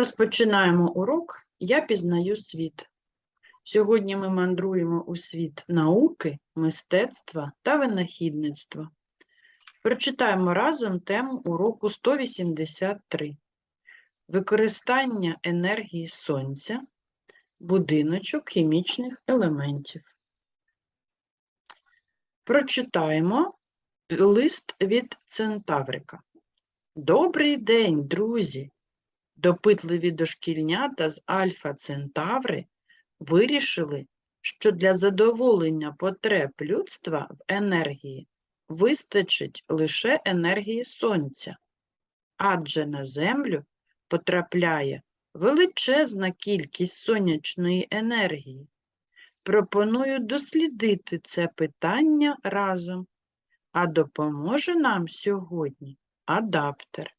Розпочинаємо урок Я пізнаю світ. Сьогодні ми мандруємо у світ науки, мистецтва та винахідництва. Прочитаємо разом тему уроку 183. Використання енергії сонця, будиночок хімічних елементів. Прочитаємо лист від Центаврика. Добрий день, друзі! Допитливі дошкільнята з Альфа Центаври вирішили, що для задоволення потреб людства в енергії вистачить лише енергії сонця, адже на Землю потрапляє величезна кількість сонячної енергії. Пропоную дослідити це питання разом, а допоможе нам сьогодні адаптер.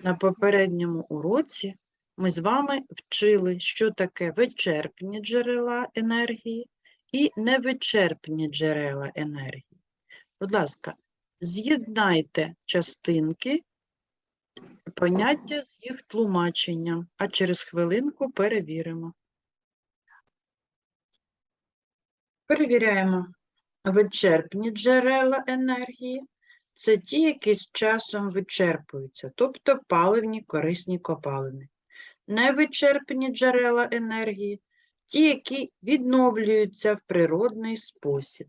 На попередньому уроці ми з вами вчили, що таке вичерпні джерела енергії і невичерпні джерела енергії. Будь ласка, з'єднайте частинки поняття з їх тлумаченням, а через хвилинку перевіримо. Перевіряємо вичерпні джерела енергії це ті, які з часом вичерпуються, тобто паливні корисні копалини. Невичерпні джерела енергії ті, які відновлюються в природний спосіб.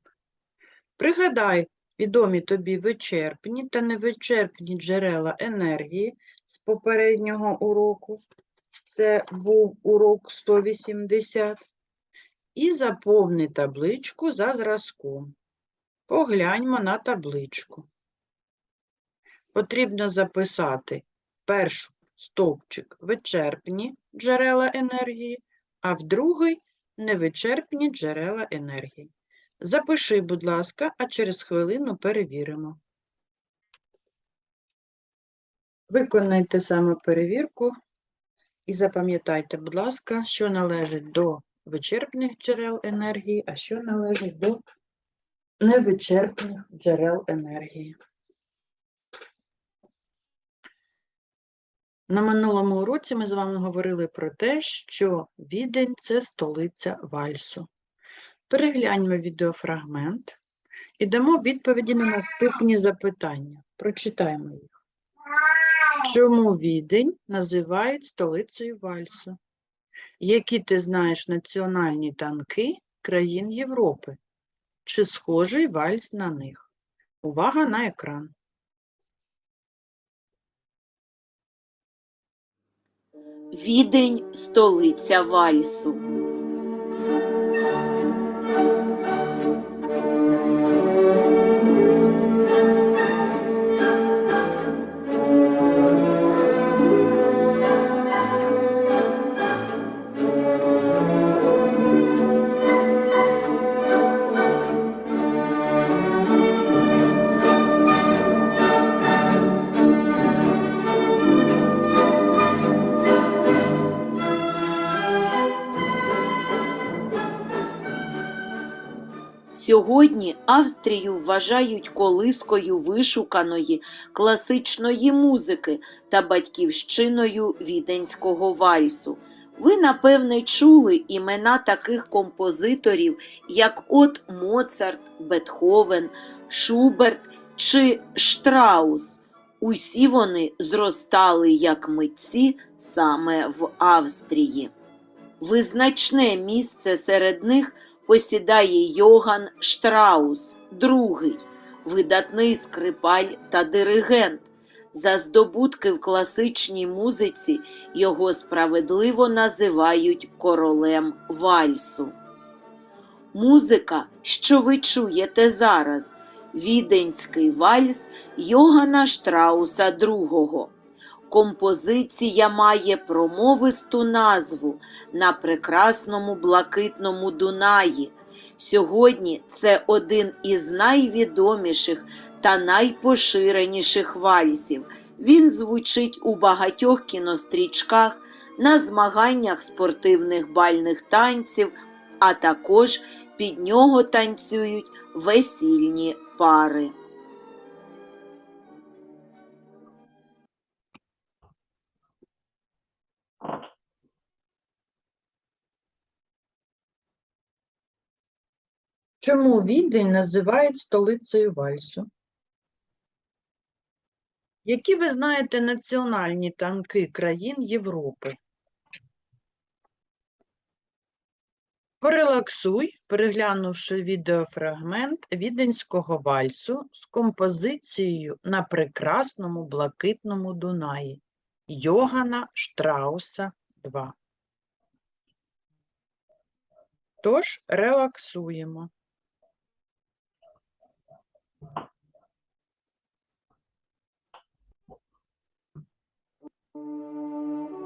Пригадай відомі тобі вичерпні та невичерпні джерела енергії з попереднього уроку. Це був урок 180. І заповни табличку за зразком. Погляньмо на табличку потрібно записати першу стовпчик вичерпні джерела енергії, а в другий невичерпні джерела енергії. Запиши, будь ласка, а через хвилину перевіримо. Виконайте саме перевірку і запам'ятайте, будь ласка, що належить до вичерпних джерел енергії, а що належить до невичерпних джерел енергії. На минулому уроці ми з вами говорили про те, що Відень це столиця вальсу. Перегляньмо відеофрагмент і дамо відповіді на наступні запитання. Прочитаємо їх. Чому Відень називають столицею вальсу? Які ти знаєш національні танки країн Європи? Чи схожий вальс на них? Увага на екран. Відень – столиця вальсу. Сьогодні Австрію вважають колискою вишуканої класичної музики та батьківщиною віденського вальсу. Ви, напевне, чули імена таких композиторів, як от Моцарт, Бетховен, Шуберт чи Штраус. Усі вони зростали як митці саме в Австрії. Визначне місце серед них посідає Йоган Штраус, другий, видатний скрипаль та диригент. За здобутки в класичній музиці його справедливо називають королем вальсу. Музика, що ви чуєте зараз, віденський вальс Йогана Штрауса II. Композиція має промовисту назву на прекрасному блакитному Дунаї. Сьогодні це один із найвідоміших та найпоширеніших вальсів. Він звучить у багатьох кінострічках, на змаганнях спортивних бальних танців, а також під нього танцюють весільні пари. Чому Відень називають столицею вальсу? Які ви знаєте національні танки країн Європи? Порелаксуй, переглянувши відеофрагмент віденського вальсу з композицією на прекрасному блакитному Дунаї Йогана Штрауса 2. Тож релаксуємо. Thank you.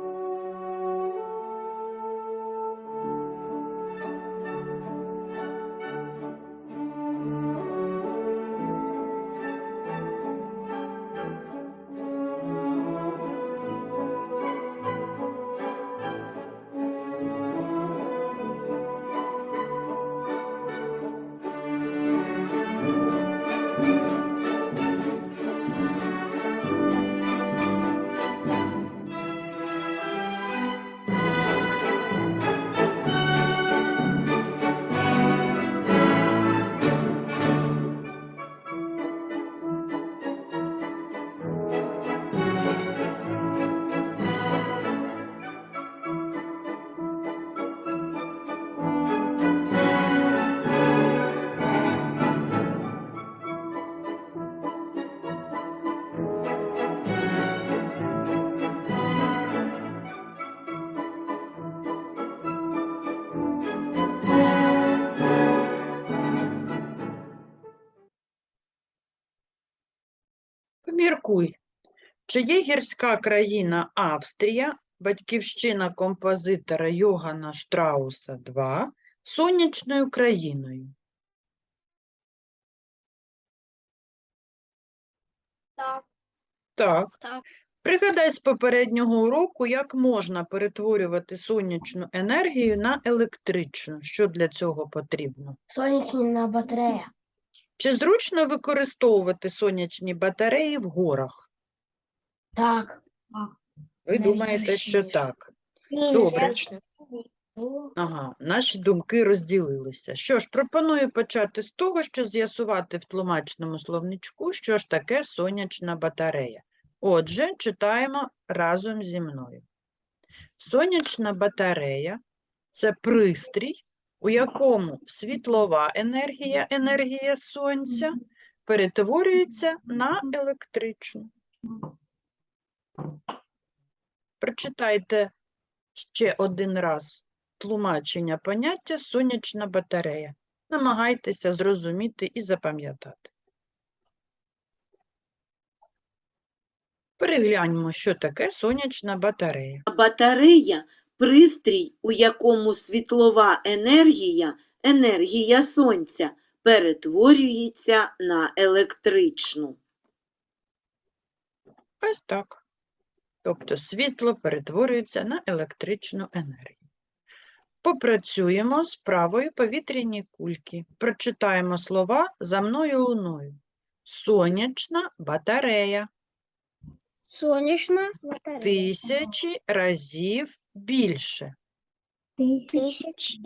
Поміркуй, чи є гірська країна Австрія, батьківщина композитора Йогана Штрауса 2, сонячною країною? Так, Так. так. Пригадай з попереднього уроку, як можна перетворювати сонячну енергію на електричну. Що для цього потрібно? Сонячна батарея. Чи зручно використовувати сонячні батареї в горах? Так. Ви Навіть думаєте, що так? Добре. Ну, Ага, наші думки розділилися. Що ж, пропоную почати з того, що з'ясувати в тлумачному словничку, що ж таке сонячна батарея. Отже, читаємо разом зі мною. Сонячна батарея це пристрій, у якому світлова енергія, енергія сонця, перетворюється на електричну. Прочитайте ще один раз тлумачення поняття сонячна батарея. Намагайтеся зрозуміти і запам'ятати. Перегляньмо, що таке сонячна батарея. Батарея пристрій, у якому світлова енергія, енергія сонця, перетворюється на електричну. Ось так. Тобто світло перетворюється на електричну енергію. Попрацюємо з правою повітряні кульки. Прочитаємо слова за мною луною. Сонячна батарея. Сонячна батарея. Тисячі разів більше. Тисячі.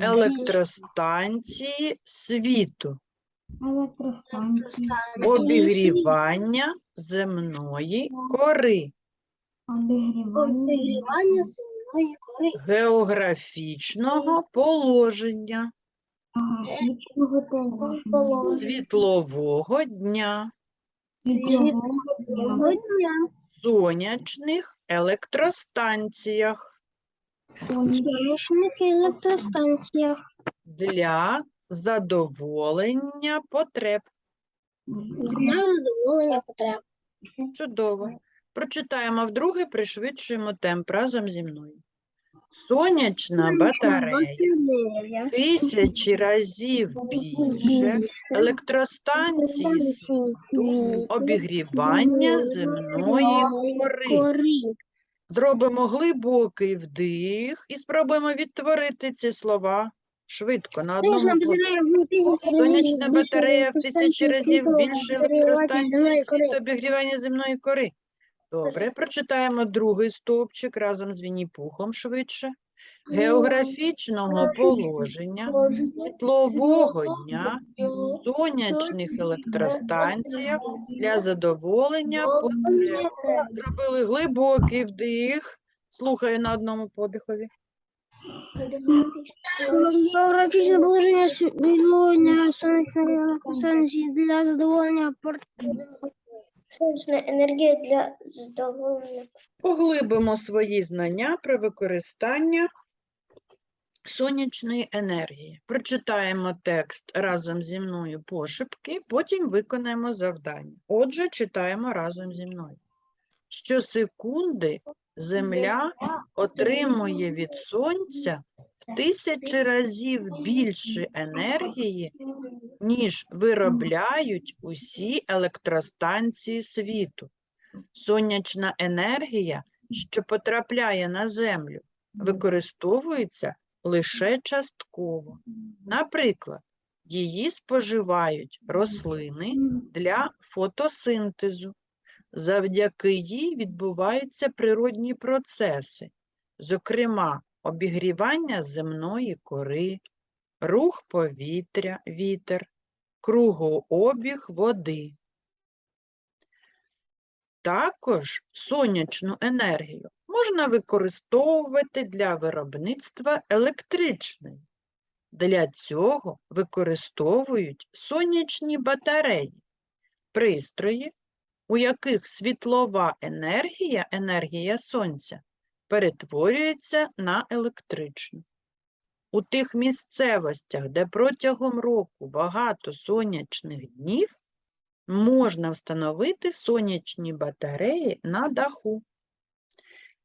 Електростанції світу. Електростанції. Обігрівання земної кори. Обігрівання земної кори. Географічного положення. Світлового дня. Світлового дня. Сонячних електростанціях. Сонячних електростанціях. Для задоволення потреб. Для задоволення потреб. Чудово. Прочитаємо вдруге, пришвидшуємо темп разом зі мною. Сонячна батарея тисячі разів більше електростанції світу обігрівання земної кори. Зробимо глибокий вдих і спробуємо відтворити ці слова швидко на одному подиху. Сонячна батарея в тисячі разів більше електростанції світу обігрівання земної кори. Добре, прочитаємо другий стовпчик разом з Вінні-Пухом швидше. географічного положення, світлового дня, сонячних електростанціях для задоволення потреб. Зробили глибокий вдих. Слухаю на одному подихові. Географічне положення світлової сонячної електростанції для задоволення Сонячна енергія для задоволення. Поглибимо свої знання про використання сонячної енергії. Прочитаємо текст разом зі мною пошепки, потім виконаємо завдання. Отже, читаємо разом зі мною. Щосекунди Земля отримує від Сонця тисячі разів більше енергії, ніж виробляють усі електростанції світу. Сонячна енергія, що потрапляє на Землю, використовується лише частково. Наприклад, її споживають рослини для фотосинтезу. Завдяки їй відбуваються природні процеси, зокрема, обігрівання земної кори, рух повітря, вітер, кругообіг води. Також сонячну енергію можна використовувати для виробництва електричної. Для цього використовують сонячні батареї, пристрої, у яких світлова енергія, енергія сонця, перетворюється на електричну. У тих місцевостях, де протягом року багато сонячних днів, можна встановити сонячні батареї на даху.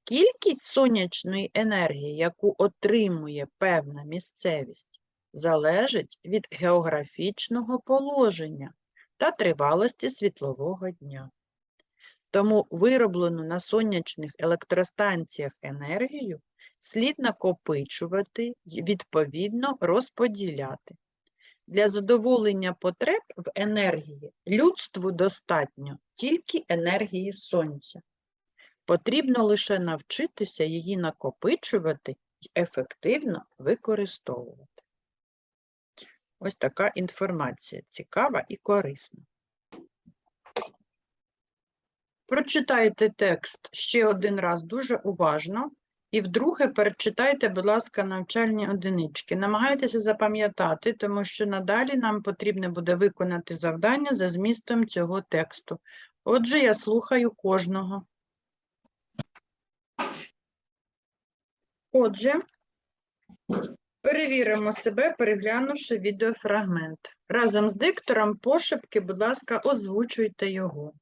Кількість сонячної енергії, яку отримує певна місцевість, залежить від географічного положення та тривалості світлового дня. Тому вироблену на сонячних електростанціях енергію слід накопичувати й відповідно розподіляти. Для задоволення потреб в енергії людству достатньо тільки енергії сонця. Потрібно лише навчитися її накопичувати й ефективно використовувати. Ось така інформація цікава і корисна. Прочитайте текст ще один раз дуже уважно і вдруге перечитайте, будь ласка, навчальні одинички. Намагайтеся запам'ятати, тому що надалі нам потрібно буде виконати завдання за змістом цього тексту. Отже, я слухаю кожного. Отже, перевіримо себе, переглянувши відеофрагмент. Разом з диктором пошепки, будь ласка, озвучуйте його.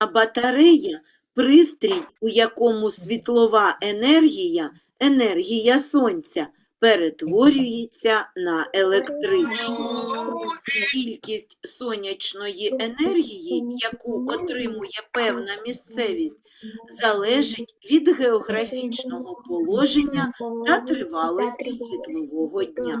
А батарея пристрій, у якому світлова енергія, енергія сонця, перетворюється на електричну. Кількість сонячної енергії, яку отримує певна місцевість, залежить від географічного положення та тривалості світлового дня.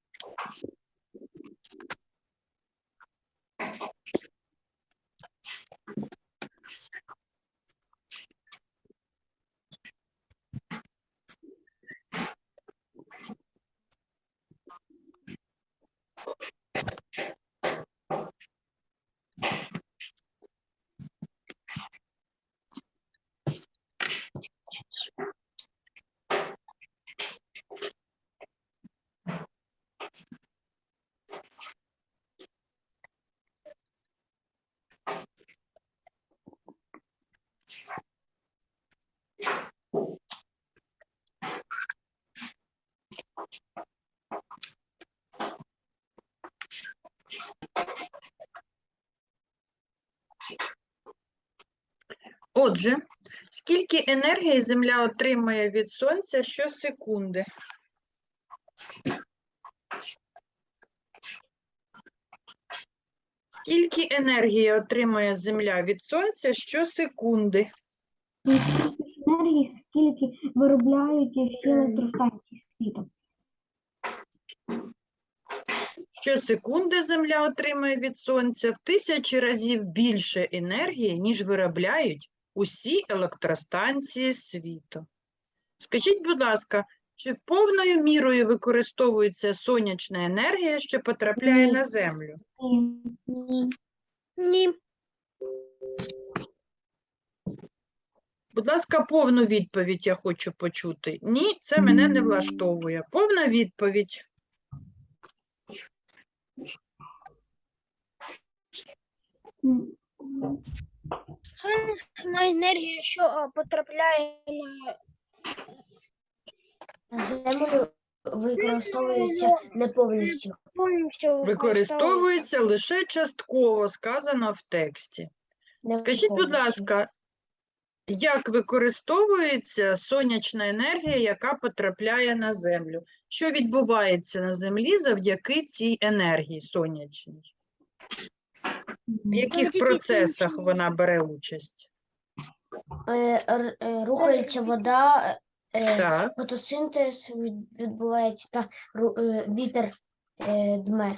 Отже, Скільки енергії Земля отримує від Сонця щосекунди? Скільки енергії отримує Земля від Сонця щосекунди? енергії, скільки виробляють всі електростанції світу. Щосекунди Земля отримує від Сонця в тисячі разів більше енергії, ніж виробляють усі електростанції світу. Скажіть, будь ласка, чи повною мірою використовується сонячна енергія, що потрапляє Ні. на Землю? І Ні. Будь ласка, повну відповідь я хочу почути. Ні, це мене не влаштовує. Повна відповідь. Сонячна енергія, що е, потрапляє на Землю використовується не повністю. повністю Використовується лише частково, сказано в тексті. Не Скажіть, будь повністю. ласка, як використовується сонячна енергія, яка потрапляє на Землю? Що відбувається на Землі завдяки цій енергії сонячній? В яких процесах вона бере участь? Е, р- е, Рухається вода, е, Так, фотосинтез від- відбувається та ру- е, вітер е, дме.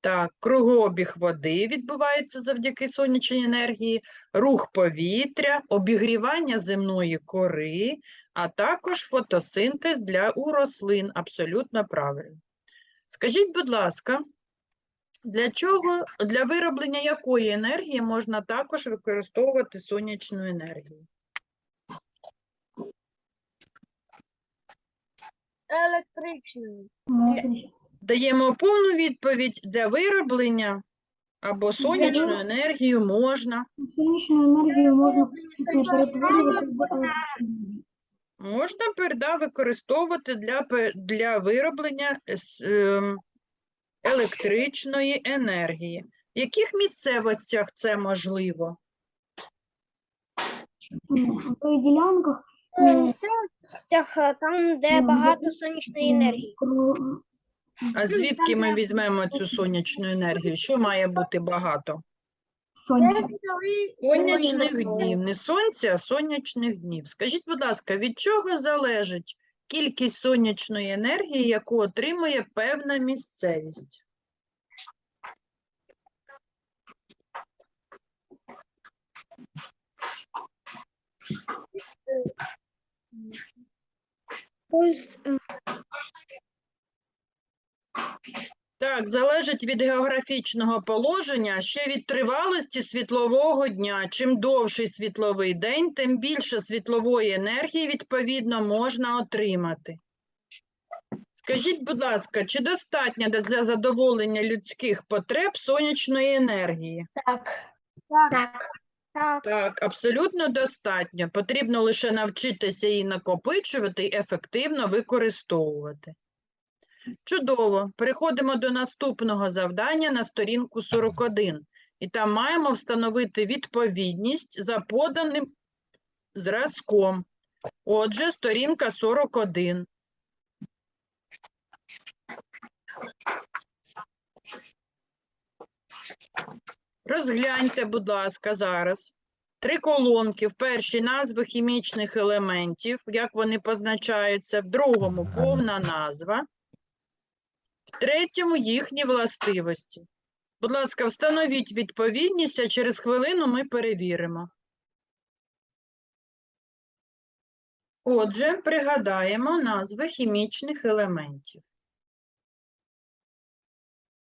так, кругообіг води відбувається завдяки сонячній енергії, рух повітря, обігрівання земної кори, а також фотосинтез для у рослин. Абсолютно правильно. Скажіть, будь ласка, для чого, для вироблення якої енергії можна також використовувати сонячну енергію? електрична. Даємо повну відповідь для вироблення або сонячну вироб- енергію можна. Сонячну енергію можна е, перетворювати в. Можна перда використовувати для, пе- для вироблення с- ем, електричної енергії. В яких місцевостях це можливо? В ділянках В е, місцевостях, е, там, де Ну, багато сонячної енергії. А звідки ми візьмемо цю сонячну енергію? Що має бути багато? сонця. Сонячних днів. Не сонця, а сонячних днів. Скажіть, будь ласка, від чого залежить кількість сонячної енергії, яку отримує певна місцевість? Так, залежить від географічного положення, ще від тривалості світлового дня. Чим довший світловий день, тим більше світлової енергії, відповідно, можна отримати. Скажіть, будь ласка, чи достатньо для- для задоволення людських потреб сонячної енергії? Так, Так. Так. Так, абсолютно достатньо. Потрібно лише навчитися її накопичувати і ефективно використовувати. Чудово. Переходимо до наступного завдання на сторінку 41. І там маємо встановити відповідність за поданим зразком. Отже, сторінка 41. Розгляньте, будь ласка, зараз. Три колонки. В першій назви хімічних елементів, як вони позначаються, в другому повна назва, в третьому їхні властивості. Будь ласка, встановіть відповідність, а через хвилину ми перевіримо. Отже, пригадаємо назви хімічних елементів.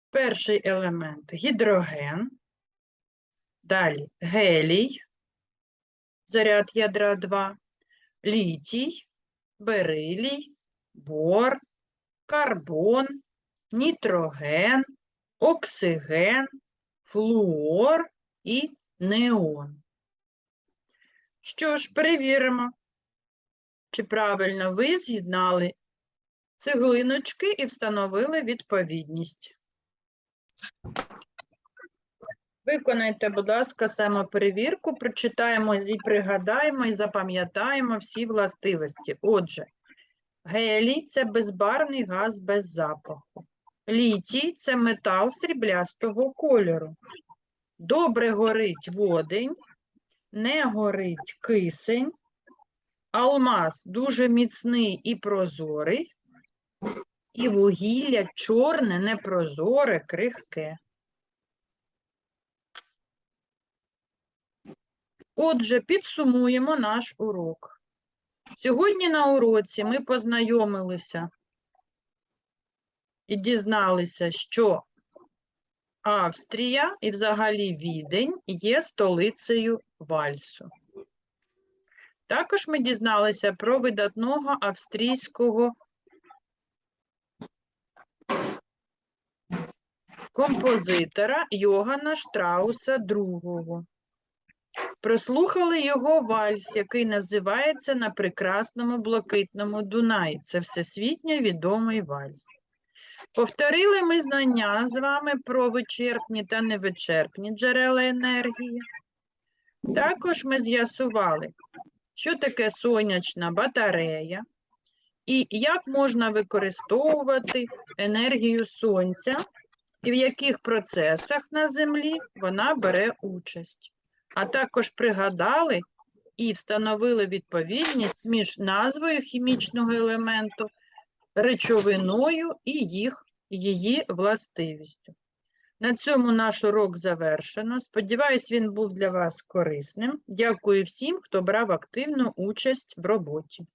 Перший елемент гідроген. Далі гелій, заряд ядра 2, літій, берилій, бор, карбон, нітроген, оксиген, флуор і неон. Що ж, перевіримо, чи правильно ви з'єднали цеглиночки і встановили відповідність. Виконайте, будь ласка, самоперевірку, прочитаємо і пригадаємо, і запам'ятаємо всі властивості. Отже, гелій – це безбарвний газ без запаху. Літій – це метал сріблястого кольору. Добре горить водень, не горить кисень. Алмаз дуже міцний і прозорий. І вугілля чорне, непрозоре, крихке. Отже, підсумуємо наш урок. Сьогодні на уроці ми познайомилися і дізналися, що Австрія і взагалі Відень є столицею вальсу. Також ми дізналися про видатного австрійського композитора Йогана Штрауса II. Прослухали його вальс, який називається «На прекрасному блакитному Дунаї». Це всесвітньо відомий вальс. Повторили ми знання з вами про вичерпні та невичерпні джерела енергії. Також ми з'ясували, що таке сонячна батарея і як можна використовувати енергію сонця і в яких процесах на Землі вона бере участь. А також пригадали і встановили відповідність між назвою хімічного елементу, речовиною і їх, її властивістю. На цьому наш урок завершено. Сподіваюсь, він був для вас корисним. Дякую всім, хто брав активну участь в роботі.